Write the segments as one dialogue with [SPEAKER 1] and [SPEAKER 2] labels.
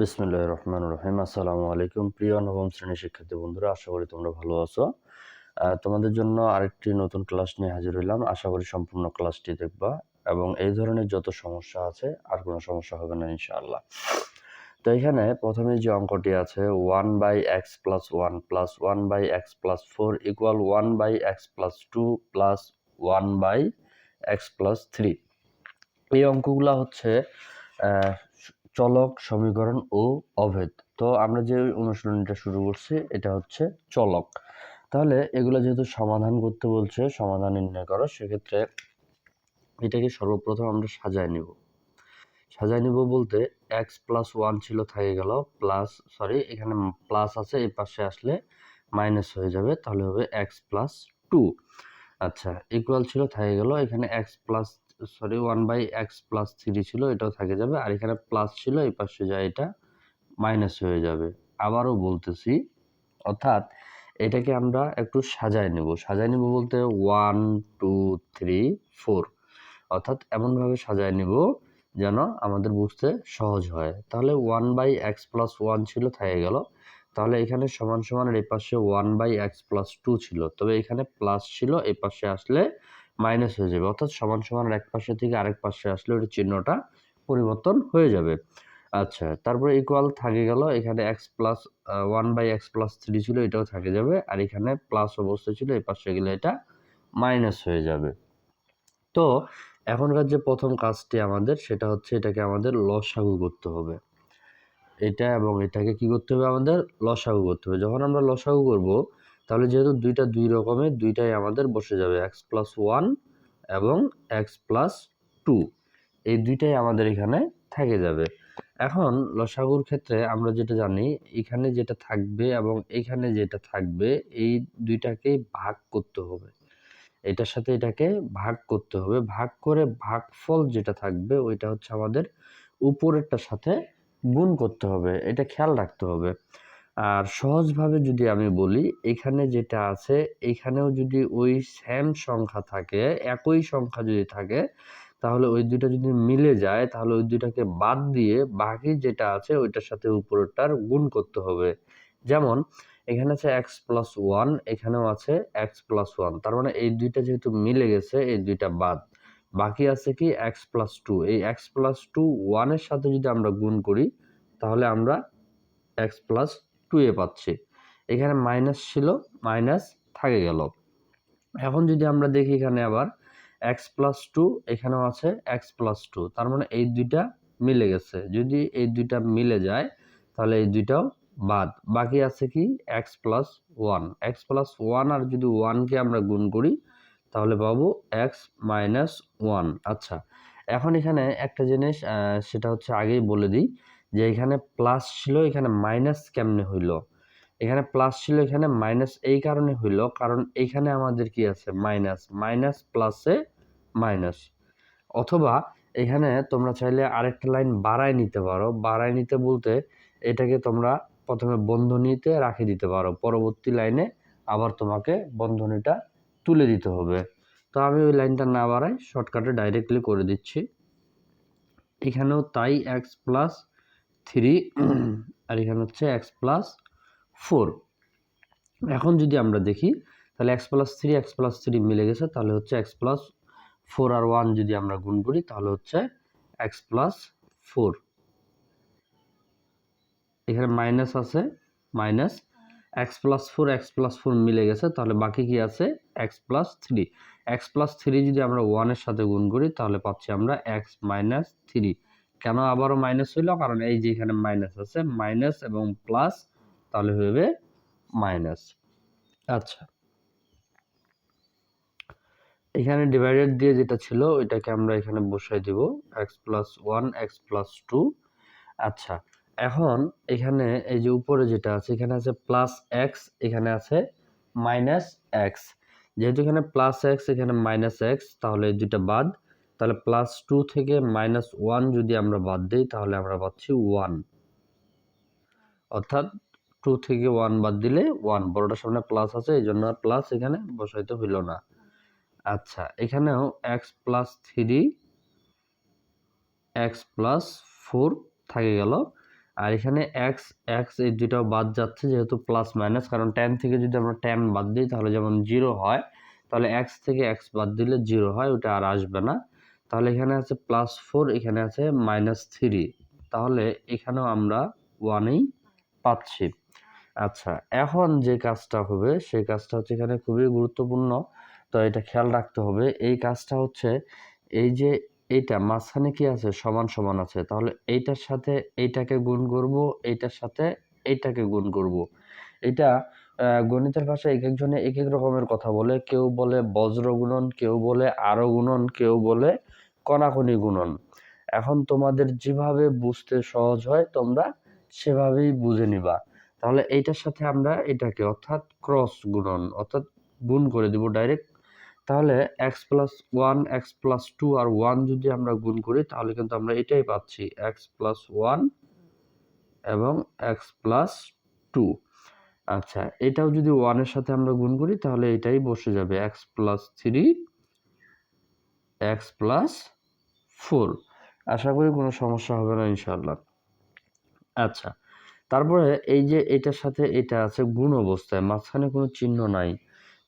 [SPEAKER 1] বিসমুল্লাহ রহমান রহিম। আসসালামু আলাইকুম প্রিয় নবম শ্রেণির শিক্ষার্থী বন্ধুরা, আশা করি তোমরা ভালো আছো। তোমাদের জন্য আরেকটি নতুন ক্লাস নিয়ে হাজির হইলাম। আশা করি সম্পূর্ণ ক্লাসটি দেখবা এবং এই ধরনের যত সমস্যা আছে, আর কোনো সমস্যা হবে না, ইনশাআল্লাহ। তো এখানে প্রথমে যে অঙ্কটি আছে one by x plus one plus one by x plus four equal one by x plus two plus one by x plus three এই অঙ্কগুলা হচ্ছে চলক, সমীকরণ ও অভেদ। তো আমরা যে অনুশীলনীটা শুরু করছি, এটা হচ্ছে চলক। তাহলে এগুলো যেহেতু সমাধান করতে বলছে, সমাধান নির্ণয় করো, সেক্ষেত্রে এটাকে সর্বপ্রথম আমরা সাজায় নিব। সাজায় নিব বলতে এক্স প্লাস ওয়ান ছিল থেকে গেল প্লাস সরি এখানে প্লাস আছে, এই পাশে আসলে মাইনাস হয়ে যাবে, তাহলে হবে এক্স প্লাস টু আচ্ছা ইকুয়াল ছিল থেকে গেল, এখানে x plus sorry one by x plus three ছিল, এটাও থেকে যাবে। আর এখানে প্লাস ছিল, এই পাশে যায় এটা মাইনাস হয়ে যাবে। আবারও বলতেছি, অর্থাৎ এটাকে আমরা একটু সাজায় নেব। সাজায় নেব বলতে ওয়ান টু থ্রি ফোর অর্থাৎ এমনভাবে সাজায় নেব যেন আমাদের বুঝতে সহজ হয়। তাহলে one by x plus one ছিল, থেকে গেল। তাহলে এখানে সমান সমান এই পাশে one by x plus two ছিল। তবে এখানে প্লাস ছিল এই পাশে আসলে মাইনাস হয়ে যাবে। অর্থাৎ সমান সমানের এক পাশে থেকে আরেক পাশে আসলে ওই চিহ্নটা পরিবর্তন হয়ে যাবে। আচ্ছা তারপরে ইকুয়াল থাকে গেল। এখানে x plus one by x plus three ছিল, এটাও থাকে যাবে। আর এখানে প্লাস অবস্থা ছিল, এই পাশে গেলে এটা মাইনাস হয়ে যাবে। তো এখনকার যে প্রথম কাজটি আমাদের, সেটা হচ্ছে এটাকে আমাদের লসাগু করতে হবে। এটা এবং এটাকে কি করতে হবে আমাদের? লসাগু করতে হবে। যখন আমরা লসাগু করব তাহলে যেহেতু দুইটা দুই রকমের, দুইটাই আমাদের বসে যাবে এক্স প্লাস ওয়ান এবং এক্স প্লাস টু এই দুইটাই আমাদের এখানে থেকে যাবে। এখন লসাগুর ক্ষেত্রে আমরা যেটা জানি, এখানে যেটা থাকবে এবং এখানে যেটা থাকবে, এই দুইটাকেই ভাগ করতে হবে। এটার সাথে এটাকে ভাগ করতে হবে। ভাগ করে ভাগফল যেটা থাকবে, ওইটা হচ্ছে আমাদের উপরেরটার সাথে গুণ করতে হবে। এটা খেয়াল রাখতে হবে। আর সহজভাবে যদি আমি বলি, এখানে যেটা আছে, এখানেও যদি ওই সেম সংখ্যা থাকে, একই সংখ্যা যদি থাকে, তাহলে ওই দুইটা যদি মিলে যায়, তাহলে ওই দুইটাকে বাদ দিয়ে বাকি যেটা আছে, ওইটার সাথে উপরেরটার গুণ করতে হবে। যেমন, এখানে আছে এক্স প্লাস ওয়ান এখানেও আছে এক্স প্লাস ওয়ান তার মানে এই দুইটা যেহেতু মিলে গেছে, এই দুইটা বাদ। বাকি আছে কি? এক্স প্লাস টু এই এক্স প্লাস টু ওয়ানের সাথে যদি আমরা গুণ করি, তাহলে আমরা এক্স প্লাস টু এ পাচ্ছি। এখানে মাইনাস ছিল মাইনাস থাকে গেল। এখন যদি আমরা দেখি এখানে আবার এক্স প্লাস টু এখানেও আছে এক্স প্লাস টু তার মানে এই দুইটা মিলে গেছে। যদি এই দুইটা মিলে যায়, তাহলে এই দুইটাও বাদ। বাকি আছে কি? X plus one x plus one আর যদি ওয়ানকে আমরা গুণ করি, তাহলে পাবো এক্স মাইনাস ওয়ান আচ্ছা এখন এখানে একটা জিনিস সেটা হচ্ছে আগেই বলে দিই। যে এখানে প্লাস ছিল, এখানে মাইনাস কেমনে হইল? এখানে প্লাস ছিল, এখানে মাইনাস এই কারণে হইল, কারণ এখানে আমাদের কি আছে? মাইনাস মাইনাস প্লাসে মাইনাস অথবা এখানে তোমরা চাইলে আরেকটা লাইন বাড়ায় নিতে পারো। বাড়ায় নিতে বলতে এটাকে তোমরা প্রথমে বন্ধনীতে রাখে দিতে পারো। পরবর্তী লাইনে আবার তোমাকে বন্ধনীটা তুলে দিতে হবে। তো আমি ওই লাইনটা না বাড়াই শর্টকাটে ডাইরেক্টলি করে দিচ্ছি। এখানেও তাই এক্স প্লাস থ্রি, আর এখানে হচ্ছে এক্স প্লাস ফোর এখন যদি আমরা দেখি, তাহলে x plus three x plus three মিলে গেছে, তাহলে হচ্ছে এক্স প্লাস ফোর আর ওয়ান যদি আমরা গুণ করি, তাহলে হচ্ছে এক্স প্লাস ফোর এখানে মাইনাস আছে minus x plus four x plus four মিলে গেছে, তাহলে বাকি কি আছে? X plus three x plus three যদি আমরা ওয়ানের সাথে গুণ করি, তাহলে পাচ্ছি আমরা এক্স মাইনাস থ্রি কেন আবারও মাইনাস হইল? কারণ এই যে এখানে মাইনাস আছে মাইনাস এবং প্লাস তাহলে হবে মাইনাস আচ্ছা। এখানে ডিভাইডেড দিয়ে যেটা ছিল, ওইটাকে আমরা এখানে বসাই দিব x plus one x plus two আচ্ছা এখন এখানে এই যে উপরে যেটা আছে, এখানে আছে প্লাস এক্স এখানে আছে মাইনাস এক্স যেহেতু এখানে প্লাস এক্স এখানে মাইনাস এক্স তাহলে দুইটা বাদ। তাহলে প্লাস টু থেকে মাইনাস ওয়ান যদি আমরা বাদ দিই, তাহলে আমরা পাচ্ছি ওয়ান অর্থাৎ টু থেকে ওয়ান বাদ দিলে ওয়ান বড়টার সামনে প্লাস আছে, এই জন্য আর প্লাস এখানে বসাইতে হইল না। আচ্ছা এখানেও x plus three x plus four থাকে গেল। আর এখানে এক্স এক্স এই দুইটাও বাদ যাচ্ছে যেহেতু প্লাস মাইনাস কারণ টেন থেকে যদি আমরা টেন বাদ দিই, তাহলে যেমন জিরো হয়, তাহলে এক্স থেকে এক্স বাদ দিলে জিরো হয়, ওটা আর আসবে না। তাহলে এখানে আছে প্লাস ফোর এখানে আছে মাইনাস থ্রি তাহলে এখানেও আমরা ওয়ানেই পাচ্ছি। আচ্ছা এখন যে কাজটা হবে, সেই কাজটা হচ্ছে এখানে খুবই গুরুত্বপূর্ণ। তো এটা খেয়াল রাখতে হবে, এই কাজটা হচ্ছে এই যে এইটা মাঝখানে কি আছে? সমান সমান আছে। তাহলে এইটার সাথে এইটাকে গুণ করব, এইটার সাথে এইটাকে গুণ করব। এটা গণিতের ভাষায় এক একজনে এক এক রকমের কথা বলে। কেউ বলে বজ্র গুণন কেউ বলে আরও গুণন কেউ বলে কণাকণি গুণন। এখন তোমাদের যেভাবে বুঝতে সহজ হয়, তোমরা সেভাবেই বুঝে নিবা। তাহলে এইটার সাথে আমরা এটাকে অর্থাৎ ক্রস গুণন, অর্থাৎ গুণ করে দিব ডাইরেক্ট তাহলে x plus one x plus two আর ওয়ান যদি আমরা গুণ করি, তাহলে কিন্তু আমরা এটাই পাচ্ছি এক্স প্লাস ওয়ান এবং এক্স প্লাস টু আচ্ছা এটাও যদি ওয়ানের সাথে আমরা গুণ করি, তাহলে এটাই বসে যাবে x plus three x plus four আশা করি কোনো সমস্যা হবে না ইনশাল্লাহ আচ্ছা তারপরে এই যে এটার সাথে এটা আছে গুণ অবস্থায়, মাঝখানে কোনো চিহ্ন নাই।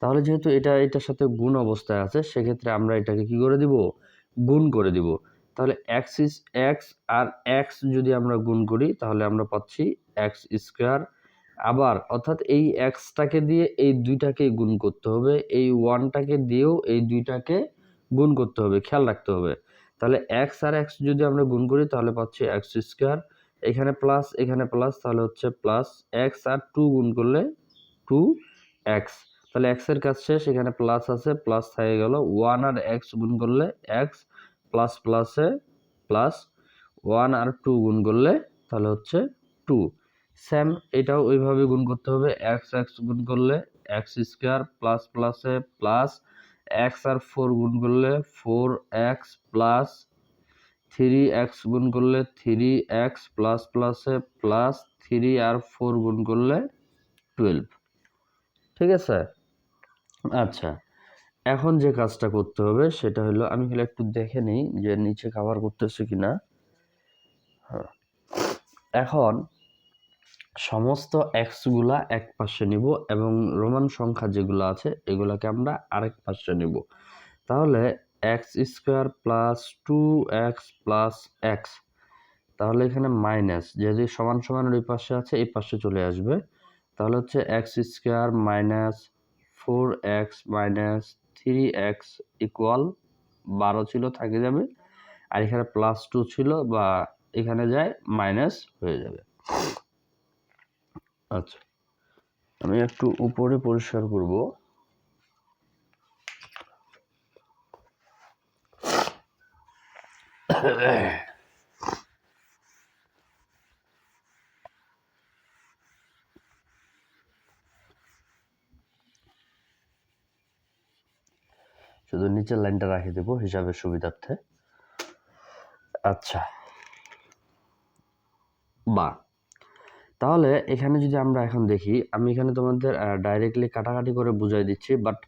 [SPEAKER 1] তাহলে যেহেতু এটা, এটার সাথে গুণ অবস্থায় আছে, সেক্ষেত্রে আমরা এটাকে কি করে দিব? গুণ করে দিব। তাহলে এক্স ইস এক্স আর এক্স যদি আমরা গুণ করি, তাহলে আমরা পাচ্ছি এক্স স্কোয়ার আবার, অর্থাৎ এই এক্সটাকে দিয়ে এই দুইটাকে গুণ করতে হবে, এই ওয়ানটাকে দিয়েও এই দুইটাকে গুণ করতে হবে, খেয়াল রাখতে হবে। তাহলে এক্স আর এক্স যদি আমরা গুণ করি, তাহলে পাচ্ছি এক্স স্কোয়ার এখানে প্লাস এখানে প্লাস তাহলে হচ্ছে প্লাস এক্স আর টু গুণ করলে টু এক্স তাহলে এক্সের কাজ শেষ, এখানে প্লাস আছে প্লাস থেকে গেল ওয়ান আর এক্স গুণ করলে এক্স প্লাস প্লাসে প্লাস ওয়ান আর টু গুণ করলে তাহলে হচ্ছে টু সেম এটাও ওইভাবে গুণ করতে হবে এক্স এক্স গুণ করলে এক্স স্কোয়ার প্লাস প্লাসে প্লাস এক্স আর ফোর গুণ করলে four x plus three x গুণ করলে থ্রি এক্স প্লাস প্লাসে প্লাস থ্রি আর ফোর গুণ করলে টুয়েলভ। ঠিক আছে? আচ্ছা এখন যে কাজটা করতে হবে সেটা হলো, আমি হলে একটু দেখে নিই যে নিচে খাবার করতেছে কিনা। হ্যাঁ এখন সমস্ত এক্সগুলা এক পাশে নিব এবং রোমান সংখ্যা যেগুলো আছে, এগুলাকে আমরা আরেক পাশে নিব। তাহলে x square plus two x plus x তাহলে এখানে মাইনাস যেহেতু সমান সমান ওই পাশে আছে, এই পাশে চলে আসবে। তাহলে হচ্ছে x square minus four x minus three x equal বারো ছিল, থাকে যাবে। আর এখানে প্লাস টু ছিল বা এখানে যায় মাইনাস হয়ে যাবে। আচ্ছা আমি একটু উপরে পরিষ্কার করব। শুধু নিচের লাইনটা রাখে দেব হিসাবের সুবিধার্থে। আচ্ছা বা তাহলে এখানে যদি আমরা এখন দেখি, আমি এখানে তোমাদের ডাইরেক্টলি কাটাকাটি করে বুঝাই দিচ্ছি বাট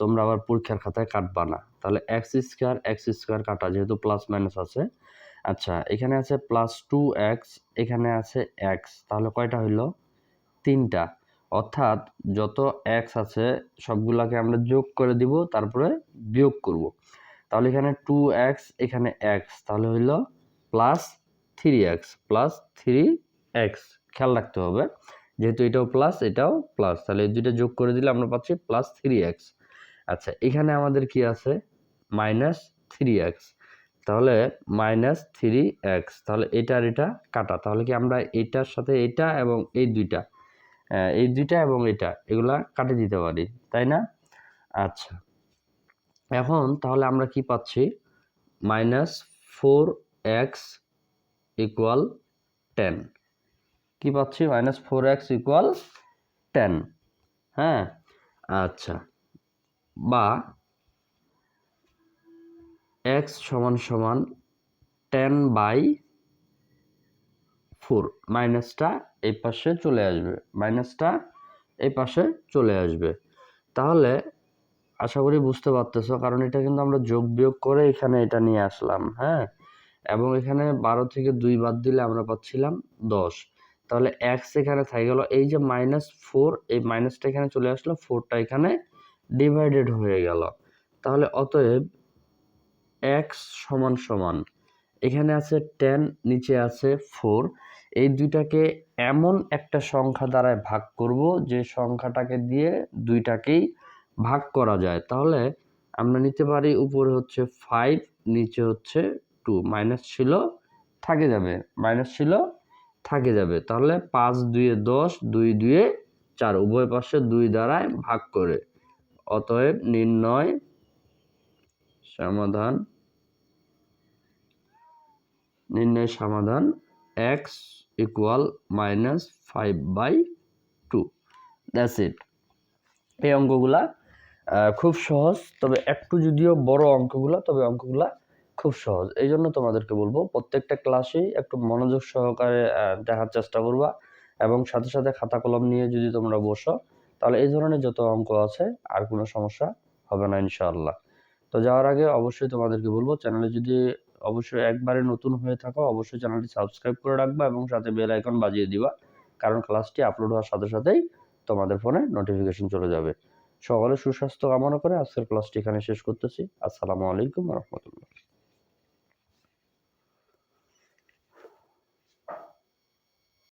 [SPEAKER 1] তোমরা আবার পরীক্ষার খাতায় কাটবা না। তাহলে এক্স স্কোয়ার এক্স স্কোয়ার কাটা, যেহেতু প্লাস মাইনাস আছে। আচ্ছা এখানে আছে প্লাস টু এক্স এখানে আছে এক্স তাহলে কয়টা হইল? তিনটা। অর্থাৎ যত এক্স আছে, সবগুলাকে আমরা যোগ করে দিব, তারপরে বিয়োগ করব। তাহলে এখানে টু এক্স এখানে এক্স তাহলে হইল plus three x plus three x খেয়াল রাখতে হবে। যেহেতু এটাও প্লাস এটাও প্লাস তাহলে এই দুইটা যোগ করে দিলে আমরা পাচ্ছি প্লাস থ্রি এক্স আচ্ছা এখানে আমাদের কি আছে? মাইনাস থ্রি এক্স তাহলে মাইনাস থ্রি এক্স তাহলে এটা এটা কাটা। তাহলে কি আমরা এটার সাথে এটা এবং এই দুইটা এই দুইটা এবং এটা, এগুলা কাটে দিতে পারি, তাই না? আচ্ছা এখন তাহলে আমরা কি পাচ্ছি? Minus four x equal ten কি পাচ্ছি? Minus four x equal ten হ্যাঁ? আচ্ছা। বা এক্স সমান সমান টেন বাই ফোর মাইনাসটা এই পাশে চলে আসবে। মাইনাসটা এই পাশে চলে আসবে। তাহলে আশা করি বুঝতে পারতেছো, কারণ এটা কিন্তু আমরা যোগ বিয়োগ করে এখানে এটা নিয়ে আসলাম। হ্যাঁ? এবং এখানে বারো থেকে দুই বাদ দিলে আমরা পাচ্ছিলাম দশ। তাহলে এক্স এখানে থাকে গেল, এই যে মাইনাস ফোর এই মাইনাসটা এখানে চলে আসলো ফোরটা এখানে ডিভাইডেড হয়ে গেল। তাহলে অতএব এক্স সমান সমান, এখানে আছে টেন নিচে আছে ফোর এই দুইটাকে এমন একটা সংখ্যা দ্বারায় ভাগ করব যে সংখ্যাটাকে দিয়ে দুইটাকেই ভাগ করা যায়। তাহলে আমরা নিতে পারি উপরে হচ্ছে ফাইভ নিচে হচ্ছে টু মাইনাস ছিল, থাকে যাবে মাইনাস ছিল থাকে যাবে। তাহলে পাঁচ দুইয়ে দশ, দুই দুইয়ে চার, উভয় পাশে দুই দ্বারায় ভাগ করে। অতএব নির্ণয়, সমাধান নির্ণয় সমাধান x equal minus five by two that's it এই অঙ্কগুলা খুব সহজ, তবে একটু যদিও বড় অঙ্কগুলা, তবে অঙ্কগুলা খুব সহজ। এই জন্য তোমাদেরকে বলব, প্রত্যেকটা ক্লাসেই একটু মনোযোগ সহকারে দেখার চেষ্টা করবা এবং সাথে সাথে খাতা কলম নিয়ে যদি তোমরা বসো, তাহলে এই ধরনের যত অঙ্ক আছে, আর কোনো সমস্যা হবে না ইনশাআল্লাহ। তো যাওয়ার আগে অবশ্যই তোমাদেরকে বলব চ্যানেলে যদি অবশ্যই একবারে নতুন হয়ে থাকো, অবশ্যই চ্যানেলটি সাবস্ক্রাইব করে রাখবা এবং সাথে বেল আইকন বাজিয়ে দিবা, কারণ ক্লাসটি আপলোড হওয়ার সাথে সাথেই তোমাদের ফোনে নোটিফিকেশন চলে যাবে। সকলে সুস্বাস্থ্য কামনা করে আজকের ক্লাসটি এখানে শেষ করতেছি। আসসালামু আলাইকুম রহমতুল্লাহ।